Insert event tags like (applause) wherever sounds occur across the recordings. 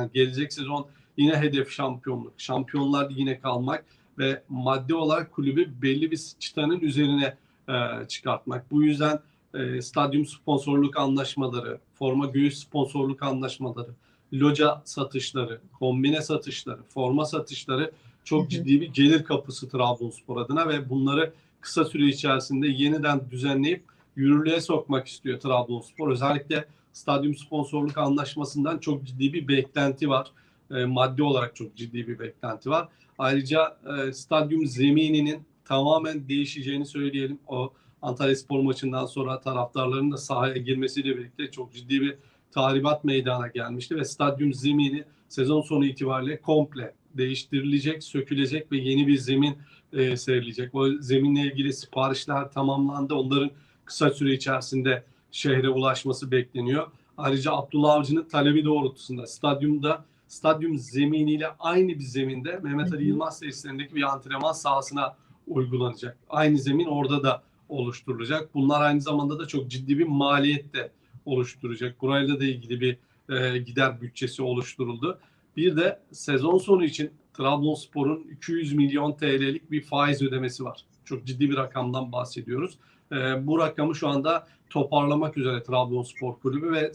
Yani gelecek sezon yine hedef şampiyonluk. Şampiyonlar yine kalmak ve maddi olarak kulübü belli bir çıtanın üzerine e, çıkartmak. Bu yüzden e, stadyum sponsorluk anlaşmaları, forma göğüs sponsorluk anlaşmaları, loca satışları, kombine satışları, forma satışları çok Hı hı. ciddi bir gelir kapısı Trabzonspor adına ve bunları kısa süre içerisinde yeniden düzenleyip yürürlüğe sokmak istiyor Trabzonspor. Özellikle stadyum sponsorluk anlaşmasından çok ciddi bir beklenti var. E, maddi olarak çok ciddi bir beklenti var. Ayrıca e, stadyum zemininin tamamen değişeceğini söyleyelim. O Antalya Spor maçından sonra taraftarların da sahaya girmesiyle birlikte çok ciddi bir tahribat meydana gelmişti ve stadyum zemini sezon sonu itibariyle komple değiştirilecek, sökülecek ve yeni bir zemin e, serilecek. O zeminle ilgili siparişler tamamlandı. Onların kısa süre içerisinde şehre ulaşması bekleniyor. Ayrıca Abdullah Avcı'nın talebi doğrultusunda stadyumda stadyum zeminiyle aynı bir zeminde Mehmet Ali Yılmaz tesislerindeki bir antrenman sahasına uygulanacak. Aynı zemin orada da oluşturulacak. Bunlar aynı zamanda da çok ciddi bir maliyet de oluşturacak. Burayla da ilgili bir e, gider bütçesi oluşturuldu. Bir de sezon sonu için Trabzonspor'un 200 milyon TL'lik bir faiz ödemesi var. Çok ciddi bir rakamdan bahsediyoruz. E, bu rakamı şu anda toparlamak üzere Trabzonspor Kulübü ve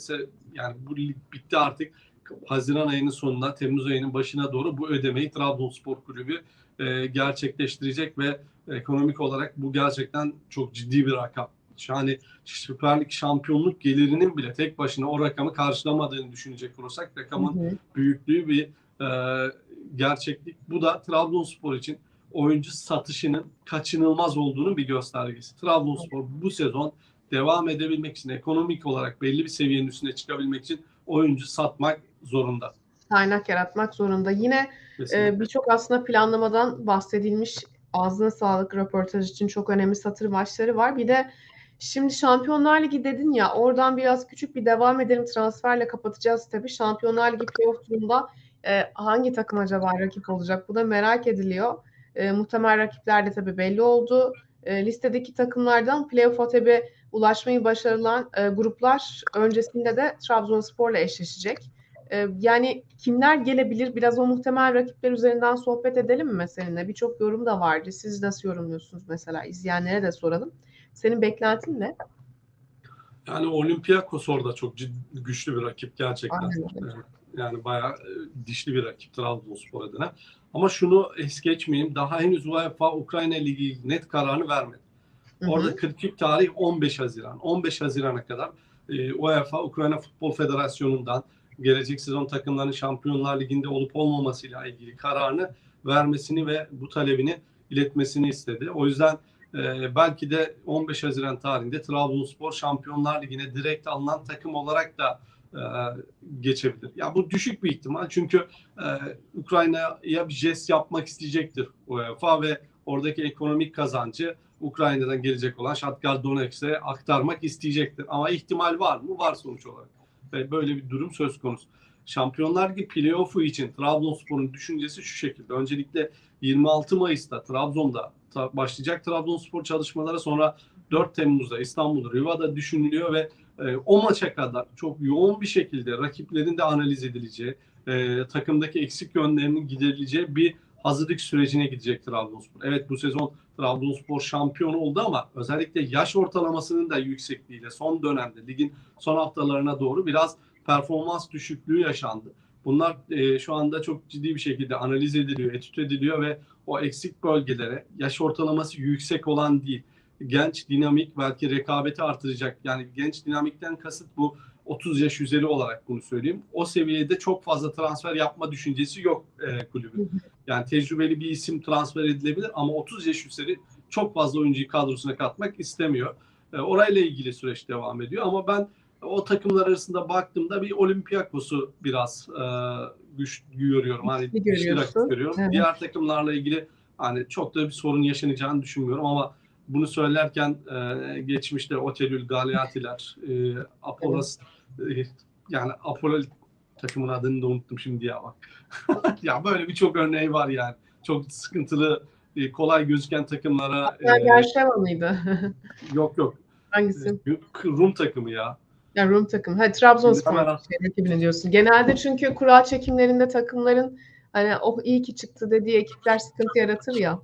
yani bu lig bitti artık. Haziran ayının sonuna, Temmuz ayının başına doğru bu ödemeyi Trabzonspor Kulübü e, gerçekleştirecek ve ekonomik olarak bu gerçekten çok ciddi bir rakam. Yani Süper Lig şampiyonluk gelirinin bile tek başına o rakamı karşılamadığını düşünecek olursak rakamın Hı hı. büyüklüğü bir e, gerçeklik. Bu da Trabzonspor için oyuncu satışının kaçınılmaz olduğunun bir göstergesi. Trabzonspor bu sezon devam edebilmek için ekonomik olarak belli bir seviyenin üstüne çıkabilmek için oyuncu satmak zorunda. Kaynak yaratmak zorunda. Yine Kesinlikle. e, birçok aslında planlamadan bahsedilmiş. Ağzına sağlık röportaj için çok önemli satır başları var. Bir de şimdi Şampiyonlar Ligi dedin ya oradan biraz küçük bir devam edelim transferle kapatacağız tabii. Şampiyonlar Ligi playoff turunda e, hangi takım acaba rakip olacak? Bu da merak ediliyor. E, muhtemel rakipler de tabii belli oldu. E, listedeki takımlardan playoff'a tabii ulaşmayı başarılan e, gruplar öncesinde de Trabzonspor'la eşleşecek. E, yani kimler gelebilir? Biraz o muhtemel rakipler üzerinden sohbet edelim mi seninle? Birçok yorum da vardı. Siz nasıl yorumluyorsunuz mesela? İzleyenlere de soralım. Senin beklentin ne? Yani Olympiakos orada çok ciddi, güçlü bir rakip gerçekten. Aynen Yani bayağı e, dişli bir rakip Trabzonspor adına. Ama şunu es geçmeyeyim. Daha henüz UEFA Ukrayna Ligi net kararını vermedi. Hı hı. Orada kritik tarih 15 Haziran. 15 Haziran'a kadar e, UEFA Ukrayna Futbol Federasyonu'ndan gelecek sezon takımların Şampiyonlar Ligi'nde olup olmamasıyla ilgili kararını vermesini ve bu talebini iletmesini istedi. O yüzden e, belki de 15 Haziran tarihinde Trabzonspor Şampiyonlar Ligi'ne direkt alınan takım olarak da e, geçebilir. Ya bu düşük bir ihtimal çünkü e, Ukrayna'ya bir jest yapmak isteyecektir UEFA ve oradaki ekonomik kazancı Ukrayna'dan gelecek olan Shakhtar Donetsk'e aktarmak isteyecektir. Ama ihtimal var mı? Var sonuç olarak. Ve böyle bir durum söz konusu. Şampiyonlar Ligi playoff'u için Trabzonspor'un düşüncesi şu şekilde. Öncelikle 26 Mayıs'ta Trabzon'da başlayacak Trabzonspor çalışmaları sonra 4 Temmuz'da İstanbul'da Riva'da düşünülüyor ve e, o maça kadar çok yoğun bir şekilde rakiplerin de analiz edileceği, e, takımdaki eksik yönlerinin giderileceği bir hazırlık sürecine gidecek Trabzonspor. Evet bu sezon Trabzonspor şampiyon oldu ama özellikle yaş ortalamasının da yüksekliğiyle son dönemde ligin son haftalarına doğru biraz performans düşüklüğü yaşandı. Bunlar e, şu anda çok ciddi bir şekilde analiz ediliyor, etüt ediliyor ve o eksik bölgelere yaş ortalaması yüksek olan değil, genç, dinamik, belki rekabeti artıracak. Yani genç dinamikten kasıt bu 30 yaş üzeri olarak bunu söyleyeyim. O seviyede çok fazla transfer yapma düşüncesi yok e, kulübün. Yani tecrübeli bir isim transfer edilebilir ama 30 yaş üzeri çok fazla oyuncuyu kadrosuna katmak istemiyor. E, orayla ilgili süreç devam ediyor ama ben o takımlar arasında baktığımda bir Olympiakos'u biraz e, güç görüyorum. Hani Güçlü görüyorum. Evet. Diğer takımlarla ilgili hani çok da bir sorun yaşanacağını düşünmüyorum ama bunu söylerken e, geçmişte Otelül, Galiatiler, e, Apolos e, yani Apollo takımın adını da unuttum şimdi ya bak. (laughs) ya böyle birçok örneği var yani. Çok sıkıntılı, e, kolay gözüken takımlara Ya e, Gerşeva mıydı? (laughs) yok yok. Hangisi? Rum takımı ya. Ya Rum takım. Ha Trabzonspor şey, rakibini diyorsun. Genelde çünkü kura çekimlerinde takımların hani oh iyi ki çıktı dediği ekipler sıkıntı yaratır ya.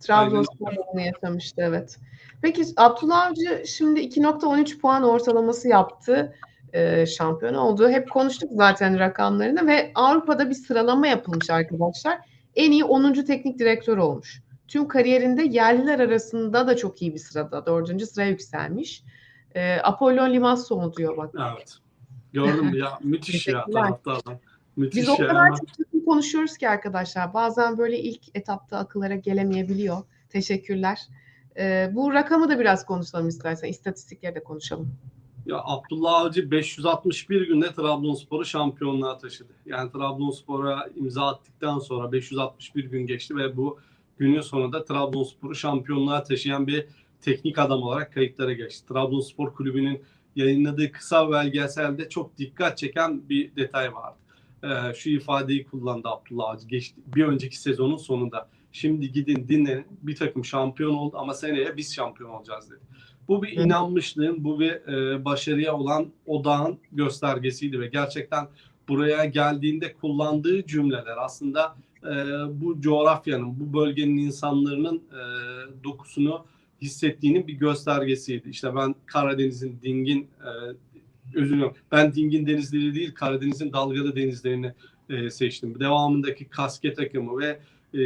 Trabzonspor bunu yaşamıştı evet. Peki Abdullah Avcı şimdi 2.13 puan ortalaması yaptı. Ee, şampiyon oldu. Hep konuştuk zaten rakamlarını ve Avrupa'da bir sıralama yapılmış arkadaşlar. En iyi 10. teknik direktör olmuş. Tüm kariyerinde yerliler arasında da çok iyi bir sırada. Dördüncü sıraya yükselmiş. Ee, Apollon Limassol diyor bak. Evet. Gördün mü ya? Müthiş ya taraftardan. Müthiş Biz o ya. kadar çok konuşuyoruz ki arkadaşlar. Bazen böyle ilk etapta akıllara gelemeyebiliyor. Teşekkürler. Ee, bu rakamı da biraz konuşalım istersen. İstatistikleri de konuşalım. Ya Abdullah Avcı 561 günde Trabzonspor'u şampiyonluğa taşıdı. Yani Trabzonspor'a imza attıktan sonra 561 gün geçti ve bu günün sonunda Trabzonspor'u şampiyonluğa taşıyan bir teknik adam olarak kayıtlara geçti. Trabzonspor Kulübü'nün yayınladığı kısa belgeselde çok dikkat çeken bir detay vardı. Ee, şu ifadeyi kullandı Abdullah Avcı geçti, bir önceki sezonun sonunda. Şimdi gidin dinlenin bir takım şampiyon oldu ama seneye biz şampiyon olacağız dedi. Bu bir inanmışlığın, bu bir e, başarıya olan odağın göstergesiydi ve gerçekten buraya geldiğinde kullandığı cümleler aslında e, bu coğrafyanın, bu bölgenin insanların e, dokusunu hissettiğinin bir göstergesiydi. İşte ben Karadeniz'in dingin, e, özür diliyorum, ben dingin denizleri değil Karadeniz'in dalgalı denizlerini e, seçtim. Devamındaki kaske takımı ve e,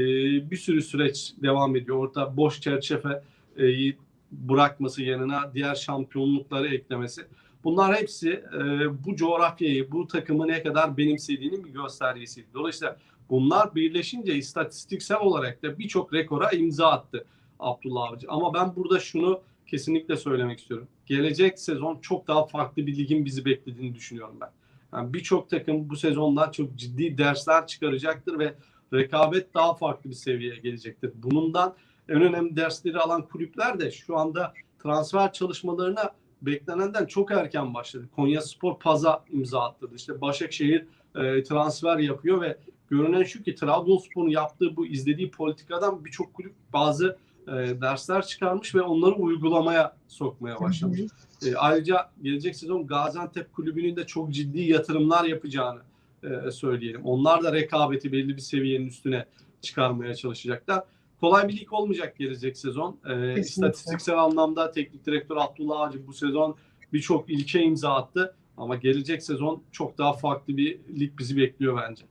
bir sürü süreç devam ediyor. Orada boş çerçeve e, bırakması yanına diğer şampiyonlukları eklemesi. Bunlar hepsi e, bu coğrafyayı, bu takımı ne kadar benimsediğinin bir göstergesiydi. Dolayısıyla bunlar birleşince istatistiksel olarak da birçok rekora imza attı Abdullah Avcı. Ama ben burada şunu kesinlikle söylemek istiyorum. Gelecek sezon çok daha farklı bir ligin bizi beklediğini düşünüyorum ben. Yani birçok takım bu sezondan çok ciddi dersler çıkaracaktır ve rekabet daha farklı bir seviyeye gelecektir. Bundan en önemli dersleri alan kulüpler de şu anda transfer çalışmalarına beklenenden çok erken başladı. Konya Spor Paz'a imza attırdı. İşte Başakşehir e, transfer yapıyor ve görünen şu ki Trabzonspor'un yaptığı bu izlediği politikadan birçok kulüp bazı e, dersler çıkarmış ve onları uygulamaya sokmaya başlamış. E, ayrıca gelecek sezon Gaziantep Kulübü'nün de çok ciddi yatırımlar yapacağını e, söyleyelim. Onlar da rekabeti belli bir seviyenin üstüne çıkarmaya çalışacaklar. Kolay bir lig olmayacak gelecek sezon. E, istatistiksel anlamda teknik direktör Abdullah Avcı bu sezon birçok ilke imza attı. Ama gelecek sezon çok daha farklı bir lig bizi bekliyor bence.